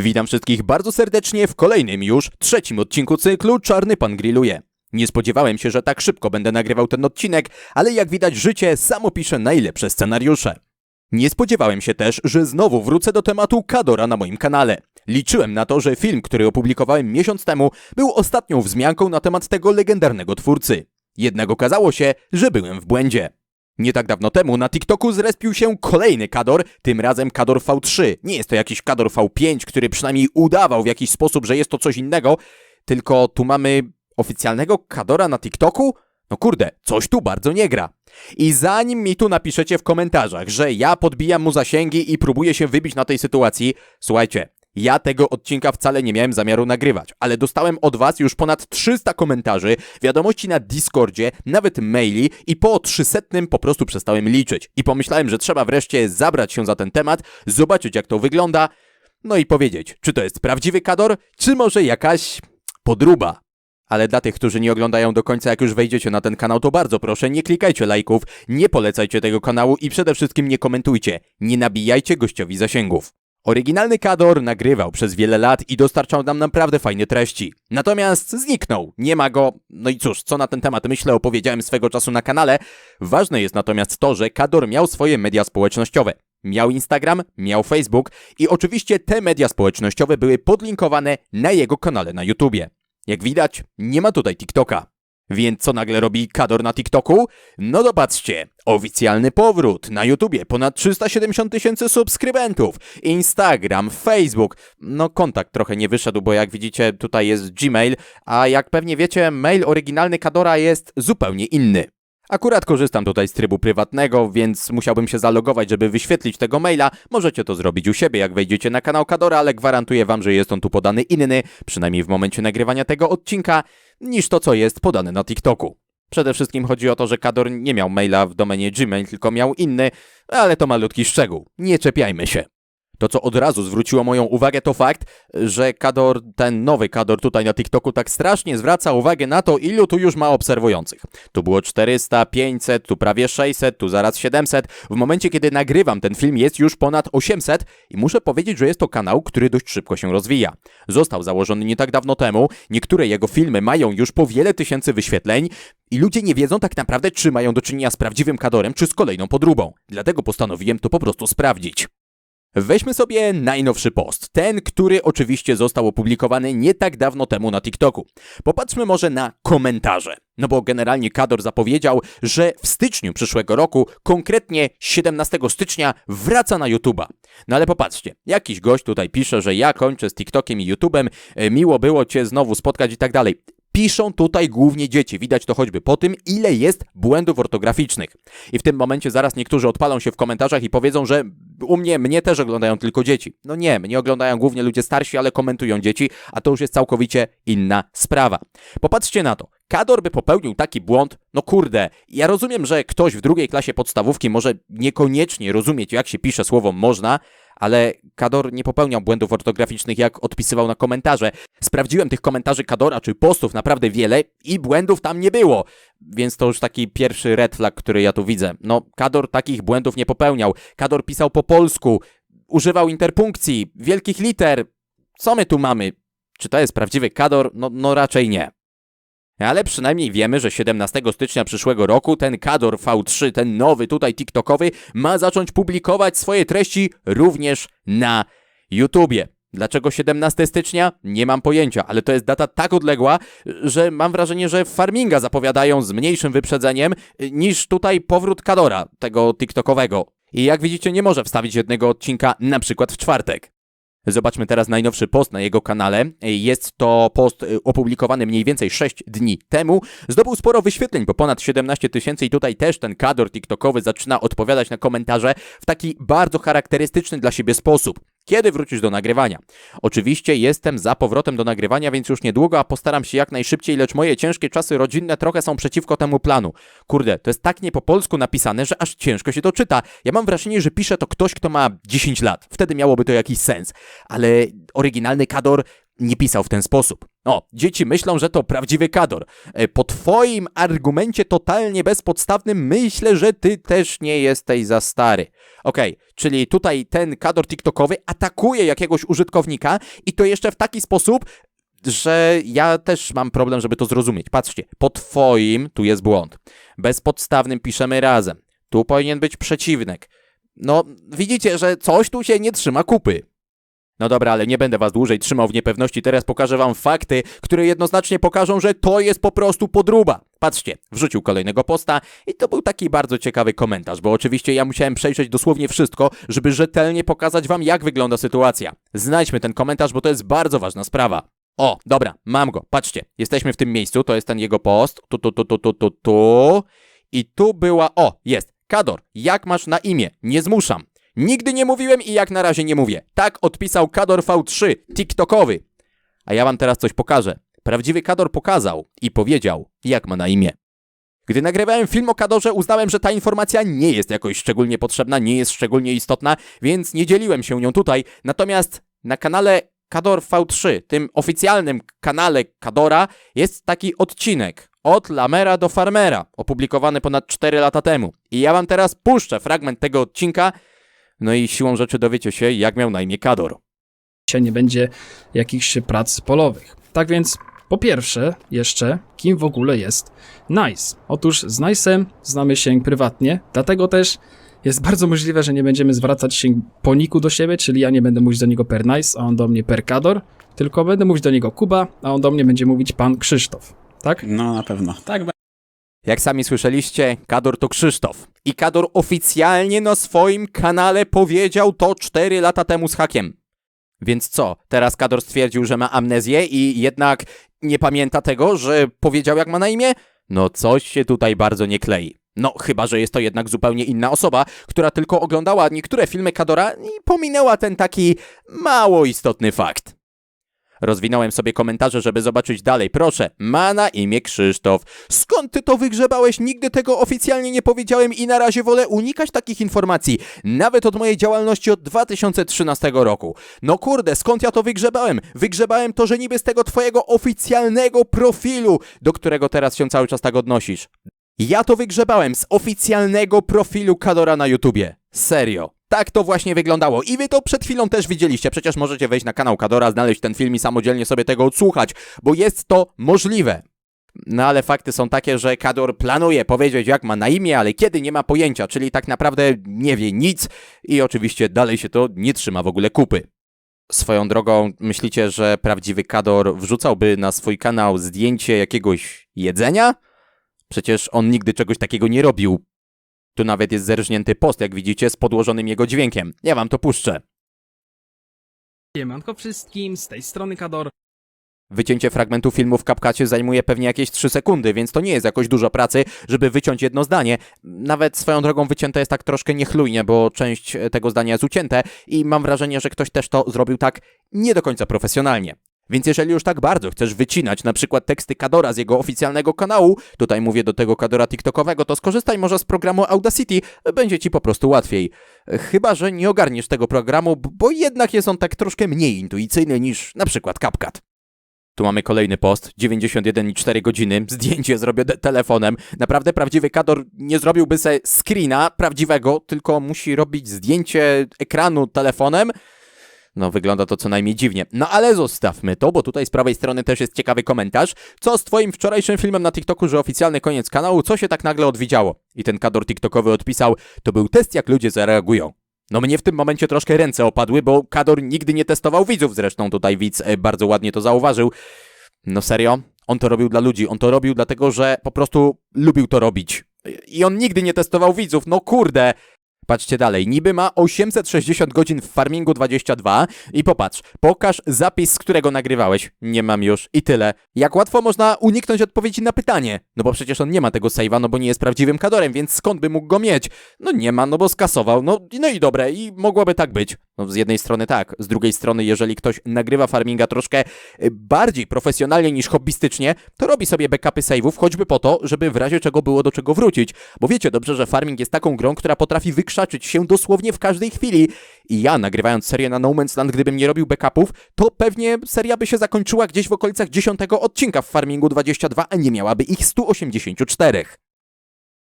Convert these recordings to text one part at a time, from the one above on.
Witam wszystkich bardzo serdecznie w kolejnym już trzecim odcinku cyklu Czarny Pan Grilluje. Nie spodziewałem się, że tak szybko będę nagrywał ten odcinek, ale jak widać życie samo pisze najlepsze scenariusze. Nie spodziewałem się też, że znowu wrócę do tematu Kadora na moim kanale. Liczyłem na to, że film, który opublikowałem miesiąc temu, był ostatnią wzmianką na temat tego legendarnego twórcy. Jednak okazało się, że byłem w błędzie. Nie tak dawno temu na TikToku zrespił się kolejny Kador, tym razem Kador V3. Nie jest to jakiś Kador V5, który przynajmniej udawał w jakiś sposób, że jest to coś innego, tylko tu mamy oficjalnego Kadora na TikToku? No kurde, coś tu bardzo nie gra. I zanim mi tu napiszecie w komentarzach, że ja podbijam mu zasięgi i próbuję się wybić na tej sytuacji, słuchajcie, ja tego odcinka wcale nie miałem zamiaru nagrywać, ale dostałem od was już ponad 300 komentarzy, wiadomości na Discordzie, nawet maili i po 300 po prostu przestałem liczyć. I pomyślałem, że trzeba wreszcie zabrać się za ten temat, zobaczyć jak to wygląda, no i powiedzieć, czy to jest prawdziwy kador, czy może jakaś podruba. Ale dla tych, którzy nie oglądają do końca, jak już wejdziecie na ten kanał, to bardzo proszę, nie klikajcie lajków, nie polecajcie tego kanału i przede wszystkim nie komentujcie. Nie nabijajcie gościowi zasięgów. Oryginalny Kador nagrywał przez wiele lat i dostarczał nam naprawdę fajne treści. Natomiast zniknął, nie ma go. No i cóż, co na ten temat myślę, opowiedziałem swego czasu na kanale. Ważne jest natomiast to, że Kador miał swoje media społecznościowe. Miał Instagram, miał Facebook i oczywiście te media społecznościowe były podlinkowane na jego kanale na YouTubie. Jak widać, nie ma tutaj TikToka. Więc co nagle robi Kador na TikToku? No dopatrzcie, oficjalny powrót na YouTubie, ponad 370 tysięcy subskrybentów, Instagram, Facebook. No kontakt trochę nie wyszedł, bo jak widzicie tutaj jest Gmail, a jak pewnie wiecie, mail oryginalny Kadora jest zupełnie inny. Akurat korzystam tutaj z trybu prywatnego, więc musiałbym się zalogować, żeby wyświetlić tego maila. Możecie to zrobić u siebie, jak wejdziecie na kanał Kadora, ale gwarantuję wam, że jest on tu podany inny, przynajmniej w momencie nagrywania tego odcinka, niż to, co jest podane na TikToku. Przede wszystkim chodzi o to, że Kador nie miał maila w domenie Gmail, tylko miał inny, ale to malutki szczegół. Nie czepiajmy się. To, co od razu zwróciło moją uwagę, to fakt, że Kador, ten nowy Kador tutaj na TikToku tak strasznie zwraca uwagę na to, ilu tu już ma obserwujących. Tu było 400, 500, tu prawie 600, tu zaraz 700. W momencie, kiedy nagrywam ten film jest już ponad 800 i muszę powiedzieć, że jest to kanał, który dość szybko się rozwija. Został założony nie tak dawno temu, niektóre jego filmy mają już po wiele tysięcy wyświetleń i ludzie nie wiedzą tak naprawdę, czy mają do czynienia z prawdziwym Kadorem, czy z kolejną podróbą. Dlatego postanowiłem to po prostu sprawdzić. Weźmy sobie najnowszy post, ten, który oczywiście został opublikowany nie tak dawno temu na TikToku. Popatrzmy może na komentarze. No bo generalnie Kador zapowiedział, że w styczniu przyszłego roku, konkretnie 17 stycznia, wraca na YouTube'a. No ale popatrzcie, jakiś gość tutaj pisze, że ja kończę z TikTokiem i YouTube'em, e, miło było Cię znowu spotkać i tak dalej. Piszą tutaj głównie dzieci, widać to choćby po tym, ile jest błędów ortograficznych. I w tym momencie zaraz niektórzy odpalą się w komentarzach i powiedzą, że u mnie, mnie też oglądają tylko dzieci. No nie, mnie oglądają głównie ludzie starsi, ale komentują dzieci, a to już jest całkowicie inna sprawa. Popatrzcie na to. Kador by popełnił taki błąd, no kurde, ja rozumiem, że ktoś w drugiej klasie podstawówki może niekoniecznie rozumieć, jak się pisze słowo można, ale Kador nie popełniał błędów ortograficznych, jak odpisywał na komentarze. Sprawdziłem tych komentarzy Kadora czy postów naprawdę wiele i błędów tam nie było. Więc to już taki pierwszy red flag, który ja tu widzę. No, Kador takich błędów nie popełniał. Kador pisał po polsku, używał interpunkcji, wielkich liter. Co my tu mamy? Czy to jest prawdziwy Kador? No, no raczej nie. Ale przynajmniej wiemy, że 17 stycznia przyszłego roku ten Kador V3, ten nowy tutaj TikTokowy, ma zacząć publikować swoje treści również na YouTubie. Dlaczego 17 stycznia? Nie mam pojęcia, ale to jest data tak odległa, że mam wrażenie, że farminga zapowiadają z mniejszym wyprzedzeniem niż tutaj powrót Kadora, tego TikTokowego. I jak widzicie, nie może wstawić jednego odcinka na przykład w czwartek. Zobaczmy teraz najnowszy post na jego kanale. Jest to post y, opublikowany mniej więcej 6 dni temu. Zdobył sporo wyświetleń, bo ponad 17 tysięcy i tutaj też ten kador TikTokowy zaczyna odpowiadać na komentarze w taki bardzo charakterystyczny dla siebie sposób. Kiedy wrócisz do nagrywania? Oczywiście jestem za powrotem do nagrywania, więc już niedługo, a postaram się jak najszybciej, lecz moje ciężkie czasy rodzinne trochę są przeciwko temu planu. Kurde, to jest tak nie po polsku napisane, że aż ciężko się to czyta. Ja mam wrażenie, że pisze to ktoś, kto ma 10 lat. Wtedy miałoby to jakiś sens. Ale oryginalny Kador nie pisał w ten sposób. O, dzieci myślą, że to prawdziwy kador. E, Po twoim argumencie totalnie bezpodstawnym myślę, że ty też nie jesteś za stary. Okej, czyli tutaj ten kador TikTokowy atakuje jakiegoś użytkownika i to jeszcze w taki sposób, że ja też mam problem, żeby to zrozumieć. Patrzcie, po twoim tu jest błąd. Bezpodstawnym piszemy razem. Tu powinien być przeciwnik. No, widzicie, że coś tu się nie trzyma kupy. No dobra, ale nie będę was dłużej trzymał w niepewności. Teraz pokażę wam fakty, które jednoznacznie pokażą, że to jest po prostu podruba. Patrzcie, wrzucił kolejnego posta i to był taki bardzo ciekawy komentarz, bo oczywiście ja musiałem przejrzeć dosłownie wszystko, żeby rzetelnie pokazać wam, jak wygląda sytuacja. Znajdźmy ten komentarz, bo to jest bardzo ważna sprawa. O, dobra, mam go. Patrzcie, jesteśmy w tym miejscu, to jest ten jego post. Tu, tu, tu, tu, tu, tu, tu. I tu była, o, jest. Kador, jak masz na imię? Nie zmuszam. Nigdy nie mówiłem i jak na razie nie mówię. Tak odpisał Kador V3, TikTokowy. A ja wam teraz coś pokażę. Prawdziwy Kador pokazał i powiedział, jak ma na imię. Gdy nagrywałem film o Kadorze, uznałem, że ta informacja nie jest jakoś szczególnie potrzebna, nie jest szczególnie istotna, więc nie dzieliłem się nią tutaj. Natomiast na kanale Kador V3, tym oficjalnym kanale Kadora, jest taki odcinek od Lamera do Farmera, opublikowany ponad 4 lata temu. I ja wam teraz puszczę fragment tego odcinka, no i siłą rzeczy dowiecie się, jak miał na imię Kador. dzisiaj nie będzie jakichś prac polowych. Tak więc, po pierwsze, jeszcze, kim w ogóle jest Nice? Otóż z Nice'em znamy się prywatnie, dlatego też jest bardzo możliwe, że nie będziemy zwracać się po niku do siebie, czyli ja nie będę mówić do niego per Nice, a on do mnie per Kador, tylko będę mówić do niego Kuba, a on do mnie będzie mówić pan Krzysztof. Tak? No na pewno. Tak Jak sami słyszeliście, Kador to Krzysztof. I Kador oficjalnie na swoim kanale powiedział to 4 lata temu z hakiem. Więc co, teraz Kador stwierdził, że ma amnezję i jednak nie pamięta tego, że powiedział jak ma na imię? No coś się tutaj bardzo nie klei. No, chyba, że jest to jednak zupełnie inna osoba, która tylko oglądała niektóre filmy Kadora i pominęła ten taki mało istotny fakt. Rozwinąłem sobie komentarze, żeby zobaczyć dalej. Proszę, ma na imię Krzysztof. Skąd ty to wygrzebałeś? Nigdy tego oficjalnie nie powiedziałem i na razie wolę unikać takich informacji. Nawet od mojej działalności od 2013 roku. No kurde, skąd ja to wygrzebałem? Wygrzebałem to, że niby z tego twojego oficjalnego profilu, do którego teraz się cały czas tak odnosisz. Ja to wygrzebałem z oficjalnego profilu Kadora na YouTubie. Serio. Tak to właśnie wyglądało. I wy to przed chwilą też widzieliście. Przecież możecie wejść na kanał Kadora, znaleźć ten film i samodzielnie sobie tego odsłuchać, bo jest to możliwe. No ale fakty są takie, że Kador planuje powiedzieć jak ma na imię, ale kiedy nie ma pojęcia, czyli tak naprawdę nie wie nic i oczywiście dalej się to nie trzyma w ogóle kupy. Swoją drogą, myślicie, że prawdziwy Kador wrzucałby na swój kanał zdjęcie jakiegoś jedzenia? Przecież on nigdy czegoś takiego nie robił. Tu nawet jest zerżnięty post, jak widzicie, z podłożonym jego dźwiękiem. Ja wam to puszczę. Siemanko wszystkim, z tej strony Kador. Wycięcie fragmentu filmu w CapCutie zajmuje pewnie jakieś 3 sekundy, więc to nie jest jakoś dużo pracy, żeby wyciąć jedno zdanie. Nawet swoją drogą wycięte jest tak troszkę niechlujnie, bo część tego zdania jest ucięte i mam wrażenie, że ktoś też to zrobił tak nie do końca profesjonalnie. Więc jeżeli już tak bardzo chcesz wycinać na przykład teksty Kadora z jego oficjalnego kanału, tutaj mówię do tego Kadora TikTokowego, to skorzystaj może z programu Audacity, będzie ci po prostu łatwiej. Chyba, że nie ogarniesz tego programu, bo jednak jest on tak troszkę mniej intuicyjny niż na przykład CapCut. Tu mamy kolejny post, 91,4 godziny, zdjęcie zrobione telefonem. Naprawdę prawdziwy Kador nie zrobiłby se screena prawdziwego, tylko musi robić zdjęcie ekranu telefonem. No, wygląda to co najmniej dziwnie. No ale zostawmy to, bo tutaj z prawej strony też jest ciekawy komentarz. Co z twoim wczorajszym filmem na TikToku, że oficjalny koniec kanału, co się tak nagle odwiedziało? I ten kador TikTokowy odpisał, to był test jak ludzie zareagują. No mnie w tym momencie troszkę ręce opadły, bo Kador nigdy nie testował widzów, zresztą tutaj widz e, bardzo ładnie to zauważył. No serio? On to robił dla ludzi, on to robił dlatego, że po prostu lubił to robić. I on nigdy nie testował widzów, no kurde. Patrzcie dalej, niby ma 860 godzin w Farmingu 22 i popatrz, pokaż zapis, z którego nagrywałeś. Nie mam już i tyle. Jak łatwo można uniknąć odpowiedzi na pytanie? No bo przecież on nie ma tego save'a, no bo nie jest prawdziwym kadorem, więc skąd by mógł go mieć? No nie ma, no bo skasował, no, no i dobre, i mogłoby tak być. No, z jednej strony tak, z drugiej strony, jeżeli ktoś nagrywa farminga troszkę y, bardziej profesjonalnie niż hobbystycznie, to robi sobie backupy save'ów, choćby po to, żeby w razie czego było do czego wrócić. Bo wiecie dobrze, że farming jest taką grą, która potrafi wykrzaczyć się dosłownie w każdej chwili. I ja, nagrywając serię na No Man's Land, gdybym nie robił backupów, to pewnie seria by się zakończyła gdzieś w okolicach 10 odcinka w Farmingu 22, a nie miałaby ich 184.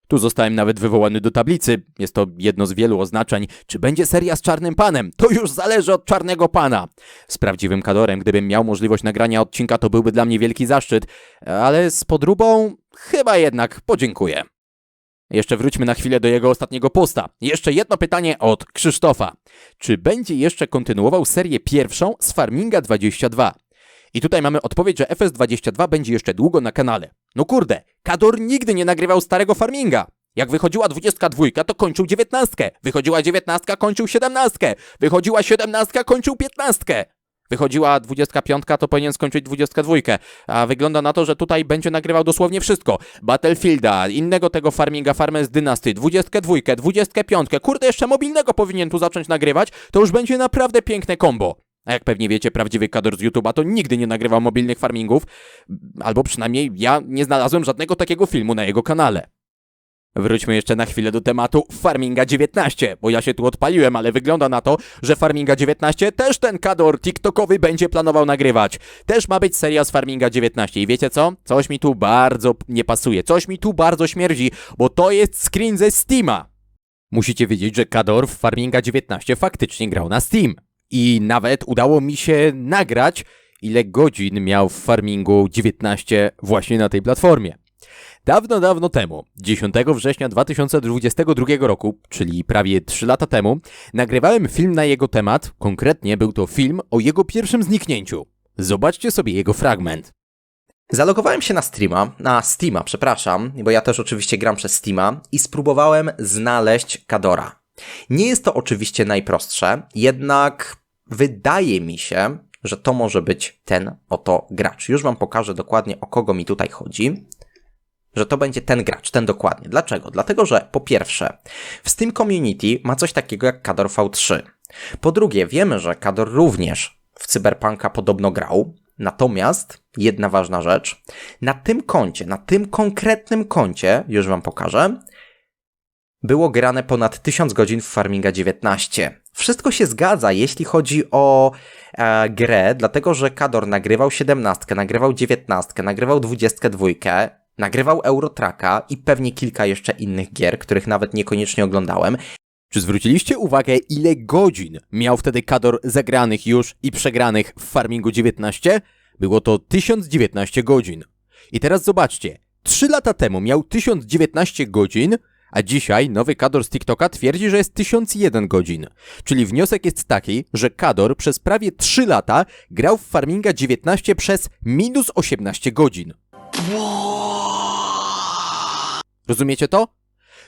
Tu zostałem nawet wywołany do tablicy. Jest to jedno z wielu oznaczeń. Czy będzie seria z Czarnym Panem? To już zależy od Czarnego Pana. Z prawdziwym kadorem, gdybym miał możliwość nagrania odcinka, to byłby dla mnie wielki zaszczyt. Ale z podróbą chyba jednak podziękuję. Jeszcze wróćmy na chwilę do jego ostatniego posta. Jeszcze jedno pytanie od Krzysztofa. Czy będzie jeszcze kontynuował serię pierwszą z Farminga 22? I tutaj mamy odpowiedź, że FS22 będzie jeszcze długo na kanale. No kurde, Kador nigdy nie nagrywał starego farminga. Jak wychodziła 22, to kończył 19. Wychodziła 19, kończył 17. Wychodziła 17, kończył 15. Wychodziła 25, to powinien skończyć 22. A wygląda na to, że tutaj będzie nagrywał dosłownie wszystko. Battlefielda, innego tego farminga Farmers Dynasty, 22, 25. Kurde, jeszcze mobilnego powinien tu zacząć nagrywać. To już będzie naprawdę piękne kombo. A jak pewnie wiecie, prawdziwy kadr z YouTube'a to nigdy nie nagrywał mobilnych farmingów, albo przynajmniej ja nie znalazłem żadnego takiego filmu na jego kanale. Wróćmy jeszcze na chwilę do tematu Farminga 19, bo ja się tu odpaliłem, ale wygląda na to, że Farminga 19 też ten kador TikTokowy będzie planował nagrywać. Też ma być seria z Farminga 19 i wiecie co? Coś mi tu bardzo nie pasuje, coś mi tu bardzo śmierdzi, bo to jest screen ze Steama. Musicie wiedzieć, że Kador w Farminga 19 faktycznie grał na Steam. I nawet udało mi się nagrać, ile godzin miał w Farmingu 19 właśnie na tej platformie. Dawno, dawno temu, 10 września 2022 roku, czyli prawie 3 lata temu, nagrywałem film na jego temat, konkretnie był to film o jego pierwszym zniknięciu. Zobaczcie sobie jego fragment. Zalogowałem się na streama, na Steama, przepraszam, bo ja też oczywiście gram przez Steama i spróbowałem znaleźć Kadora. Nie jest to oczywiście najprostsze, jednak wydaje mi się, że to może być ten oto gracz. Już wam pokażę dokładnie o kogo mi tutaj chodzi. Że to będzie ten gracz, ten dokładnie. Dlaczego? Dlatego, że po pierwsze, w Steam Community ma coś takiego jak Kador V3. Po drugie, wiemy, że Kador również w Cyberpunka podobno grał, Natomiast jedna ważna rzecz, na tym koncie, na tym konkretnym koncie, już wam pokażę, było grane ponad 1000 godzin w Farminga 19. Wszystko się zgadza, jeśli chodzi o e, grę, dlatego że Kador nagrywał 17, nagrywał 19, nagrywał 22, nagrywał Eurotraka i pewnie kilka jeszcze innych gier, których nawet niekoniecznie oglądałem. Czy zwróciliście uwagę, ile godzin miał wtedy Kador zagranych już i przegranych w Farmingu 19? Było to 1019 godzin. I teraz zobaczcie, 3 lata temu miał 1019 godzin, a dzisiaj nowy Kador z TikToka twierdzi, że jest 1001 godzin. Czyli wniosek jest taki, że Kador przez prawie 3 lata grał w Farminga 19 przez minus 18 godzin. Rozumiecie to?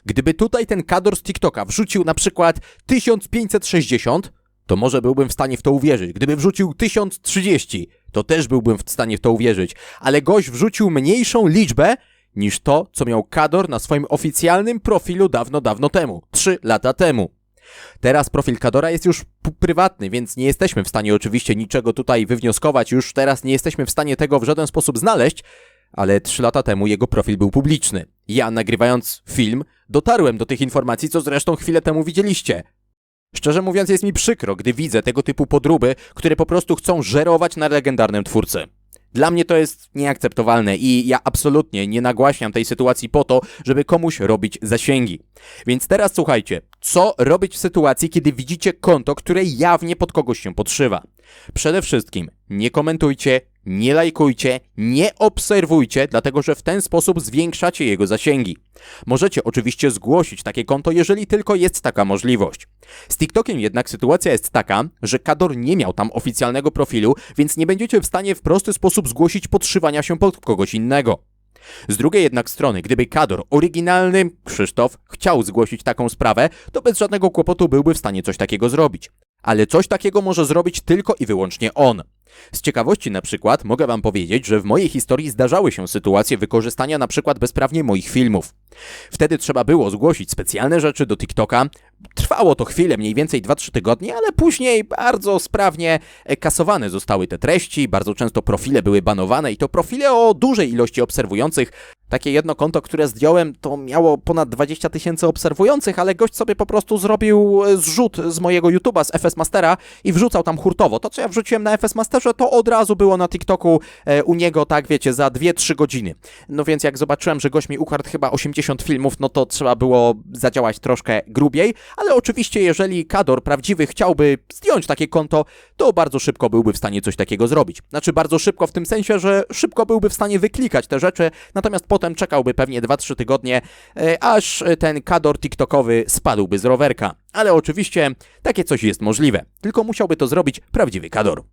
Gdyby tutaj ten kador z TikToka wrzucił na przykład 1560, to może byłbym w stanie w to uwierzyć. Gdyby wrzucił 1030, to też byłbym w stanie w to uwierzyć. Ale gość wrzucił mniejszą liczbę niż to, co miał Kador na swoim oficjalnym profilu dawno, dawno temu. 3 lata temu. Teraz profil Kadora jest już prywatny, więc nie jesteśmy w stanie oczywiście niczego tutaj wywnioskować. Już teraz nie jesteśmy w stanie tego w żaden sposób znaleźć, ale 3 lata temu jego profil był publiczny. Ja, nagrywając film, dotarłem do tych informacji, co zresztą chwilę temu widzieliście. Szczerze mówiąc, jest mi przykro, gdy widzę tego typu podróby, które po prostu chcą żerować na legendarnym twórcy. Dla mnie to jest nieakceptowalne i ja absolutnie nie nagłaśniam tej sytuacji po to, żeby komuś robić zasięgi. Więc teraz słuchajcie, co robić w sytuacji, kiedy widzicie konto, które jawnie pod kogoś się podszywa? Przede wszystkim nie komentujcie, nie lajkujcie, nie obserwujcie, dlatego że w ten sposób zwiększacie jego zasięgi. Możecie oczywiście zgłosić takie konto, jeżeli tylko jest taka możliwość. Z TikTokiem jednak sytuacja jest taka, że Kador nie miał tam oficjalnego profilu, więc nie będziecie w stanie w prosty sposób zgłosić podszywania się pod kogoś innego. Z drugiej jednak strony, gdyby Kador, oryginalny Krzysztof, chciał zgłosić taką sprawę, to bez żadnego kłopotu byłby w stanie coś takiego zrobić. Ale coś takiego może zrobić tylko i wyłącznie on. Z ciekawości na przykład mogę wam powiedzieć, że w mojej historii zdarzały się sytuacje wykorzystania na przykład bezprawnie moich filmów. Wtedy trzeba było zgłosić specjalne rzeczy do TikToka. Trwało to chwilę, mniej więcej 2-3 tygodnie, ale później bardzo sprawnie e, kasowane zostały te treści, bardzo często profile były banowane i to profile o dużej ilości obserwujących. Takie jedno konto, które zdjąłem, to miało ponad 20 tysięcy obserwujących, ale gość sobie po prostu zrobił e, zrzut z mojego YouTube'a, z FS Mastera i wrzucał tam hurtowo. To, co ja wrzuciłem na FS Masterze, to od razu było na TikToku e, u niego, tak wiecie, za 2-3 godziny. No więc jak zobaczyłem, że gość mi ukradł chyba 80 filmów, no to trzeba było zadziałać troszkę grubiej, ale oczywiście jeżeli Kador prawdziwy chciałby zdjąć takie konto, to bardzo szybko byłby w stanie coś takiego zrobić. Znaczy bardzo szybko w tym sensie, że szybko byłby w stanie wyklikać te rzeczy, natomiast potem czekałby pewnie 2-3 tygodnie, e, aż ten Kador TikTokowy spadłby z rowerka. Ale oczywiście takie coś jest możliwe, tylko musiałby to zrobić prawdziwy Kador.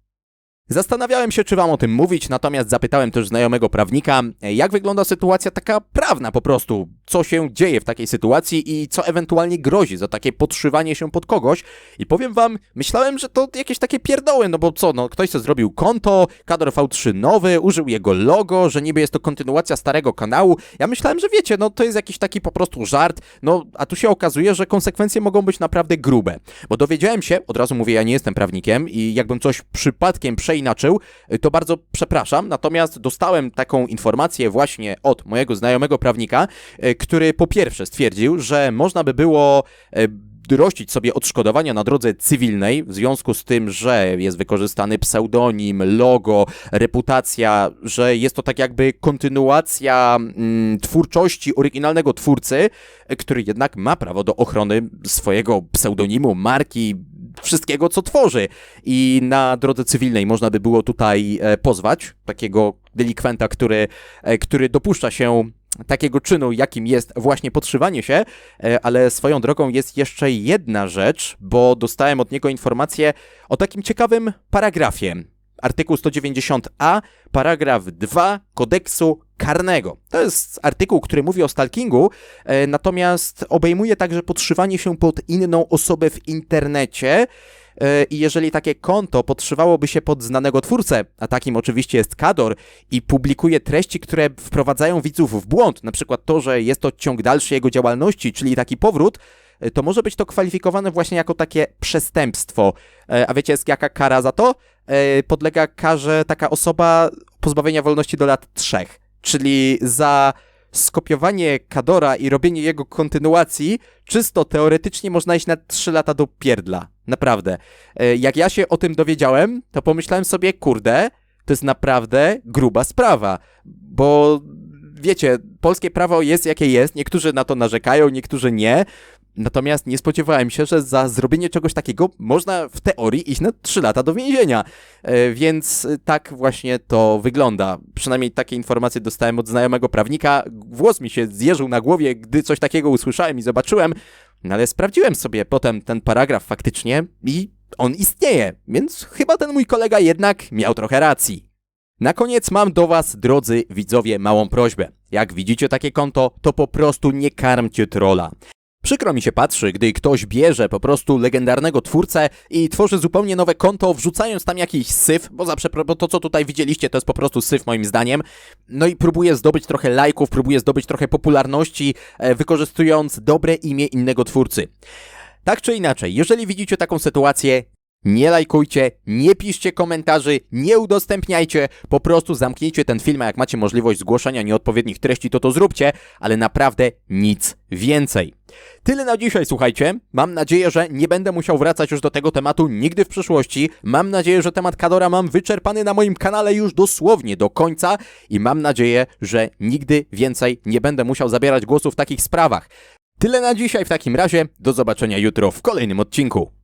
Zastanawiałem się, czy wam o tym mówić, natomiast zapytałem też znajomego prawnika, e, jak wygląda sytuacja taka prawna po prostu, co się dzieje w takiej sytuacji i co ewentualnie grozi za takie podszywanie się pod kogoś. I powiem wam, myślałem, że to jakieś takie pierdoły, no bo co, no ktoś sobie zrobił konto, kadr V3 nowy, użył jego logo, że niby jest to kontynuacja starego kanału. Ja myślałem, że wiecie, no to jest jakiś taki po prostu żart, no a tu się okazuje, że konsekwencje mogą być naprawdę grube. Bo dowiedziałem się, od razu mówię, ja nie jestem prawnikiem i jakbym coś przypadkiem przeinaczył, to bardzo przepraszam, natomiast dostałem taką informację właśnie od mojego znajomego prawnika, e, który po pierwsze stwierdził, że można by było e, rościć sobie odszkodowania na drodze cywilnej w związku z tym, że jest wykorzystany pseudonim, logo, reputacja, że jest to tak jakby kontynuacja mm, twórczości oryginalnego twórcy, który jednak ma prawo do ochrony swojego pseudonimu, marki, wszystkiego, co tworzy. I na drodze cywilnej można by było tutaj e, pozwać takiego delikwenta, który, e, który dopuszcza się takiego czynu, jakim jest właśnie podszywanie się, e, ale swoją drogą jest jeszcze jedna rzecz, bo dostałem od niego informację o takim ciekawym paragrafie. Artykuł 190a, paragraf 2 kodeksu karnego. To jest artykuł, który mówi o stalkingu, e, natomiast obejmuje także podszywanie się pod inną osobę w internecie. I jeżeli takie konto podszywałoby się pod znanego twórcę, a takim oczywiście jest Kador, i publikuje treści, które wprowadzają widzów w błąd, na przykład to, że jest to ciąg dalszy jego działalności, czyli taki powrót, e, to może być to kwalifikowane właśnie jako takie przestępstwo. E, A wiecie, jest jaka kara za to? E, Podlega karze taka osoba pozbawienia wolności do lat trzech. Czyli za skopiowanie Kadora i robienie jego kontynuacji, czysto teoretycznie można iść na 3 lata do pierdla. Naprawdę. E, Jak ja się o tym dowiedziałem, to pomyślałem sobie, kurde, to jest naprawdę gruba sprawa, bo wiecie, polskie prawo jest jakie jest, niektórzy na to narzekają, niektórzy nie. Natomiast nie spodziewałem się, że za zrobienie czegoś takiego można w teorii iść na 3 lata do więzienia. E, Więc e, tak właśnie to wygląda. Przynajmniej takie informacje dostałem od znajomego prawnika. Włos mi się zjeżył na głowie, gdy coś takiego usłyszałem i zobaczyłem. No ale sprawdziłem sobie potem ten paragraf faktycznie i on istnieje, więc chyba ten mój kolega jednak miał trochę racji. Na koniec mam do Was, drodzy widzowie, małą prośbę. Jak widzicie takie konto, to po prostu nie karmcie trolla. Przykro mi się patrzy, gdy ktoś bierze po prostu legendarnego twórcę i tworzy zupełnie nowe konto, wrzucając tam jakiś syf, bo, bo to co tutaj widzieliście to jest po prostu syf moim zdaniem, no i próbuje zdobyć trochę lajków, próbuje zdobyć trochę popularności, e, wykorzystując dobre imię innego twórcy. Tak czy inaczej, jeżeli widzicie taką sytuację, nie lajkujcie, nie piszcie komentarzy, nie udostępniajcie, po prostu zamknijcie ten film, a jak macie możliwość zgłoszenia nieodpowiednich treści, to to zróbcie, ale naprawdę nic więcej. Tyle na dzisiaj, słuchajcie. Mam nadzieję, że nie będę musiał wracać już do tego tematu nigdy w przyszłości. Mam nadzieję, że temat Kadora mam wyczerpany na moim kanale już dosłownie do końca i mam nadzieję, że nigdy więcej nie będę musiał zabierać głosu w takich sprawach. Tyle na dzisiaj w takim razie. Do zobaczenia jutro w kolejnym odcinku.